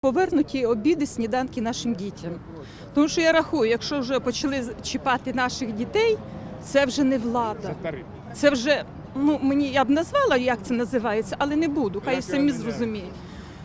Повернуті обіди, сніданки нашим дітям. Тому що я рахую, якщо вже почали чіпати наших дітей, це вже не влада. Це вже ну мені я б назвала, як це називається, але не буду. Хай самі зрозуміють.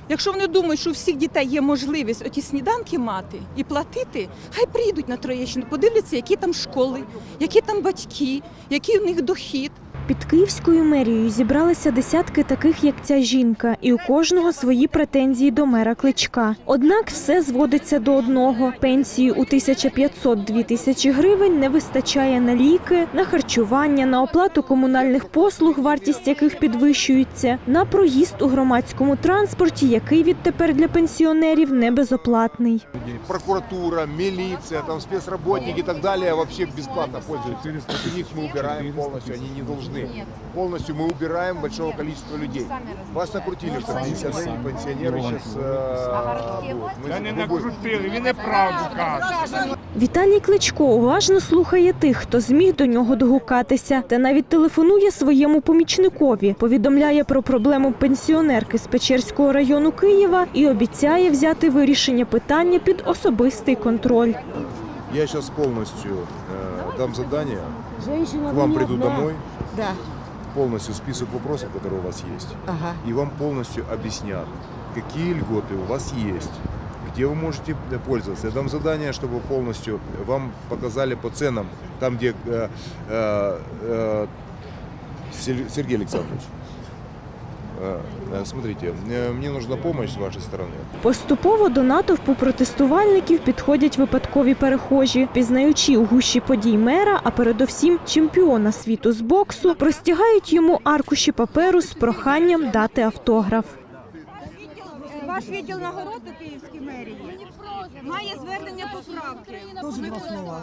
Якщо вони думають, що у всіх дітей є можливість оті сніданки мати і платити, хай прийдуть на Троєщину, подивляться, які там школи, які там батьки, який у них дохід. Під Київською мерією зібралися десятки таких, як ця жінка, і у кожного свої претензії до мера Кличка. Однак все зводиться до одного: пенсії у 1500-2 тисячі гривень не вистачає на ліки, на харчування, на оплату комунальних послуг, вартість яких підвищується, на проїзд у громадському транспорті, який відтепер для пенсіонерів не безоплатний. прокуратура, милиция, там спецработники и так далее вообще бесплатно пользуются. У них мы убираем полностью, они не должны. Полностью мы убираем большого количества людей. Вас накрутили, что пенсионеры, пенсионеры сейчас... Та не накрутили, він неправду каже. Віталій Кличко уважно слухає тих, хто зміг до нього догукатися, та навіть телефонує своєму помічникові, повідомляє про проблему пенсіонерки з Печерського району Києва і обіцяє взяти вирішення питання під особистий контроль. Я сейчас полностью э, дам задание, к вам приду домой, Да. полностью список вопросов, которые у вас есть, Ага. и вам полностью объяснят, какие льготы у вас есть, где вы можете э, пользоваться. Я дам задание, чтобы полностью вам показали по ценам, там, где э, э, э, Сер- Сергей Александрович. э, э, Смотрите, э, мне нужна помощь с вашей стороны. Поступово до натовпу протестувальників підходять випадкові перехожі, пізнаючи у гущі подій мера, а передовсім чемпіона світу з боксу, простягають йому аркуші паперу з проханням дати автограф. Ваш відділ нагород у Київській мерії має звернення поправки.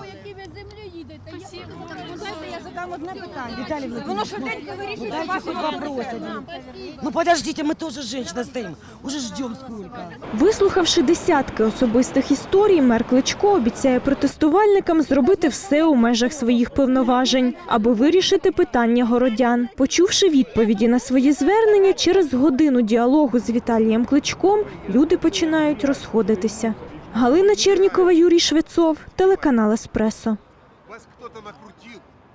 які ви землі їдете. Я- Ну, Дайте я задам одне питання. Виталий Воно швиденько вирішується дайте вашим хоть вопрос один. Ну подождите, мы тоже женщина стоим. Уже ждем сколько. Вислухавши десятки особистих історій, мер Кличко обіцяє протестувальникам зробити все у межах своїх повноважень, аби вирішити питання городян. Почувши відповіді на свої звернення, через годину діалогу з Віталієм Кличком люди починають розходитися. Галина Чернікова, Юрій Швецов, телеканал Еспресо.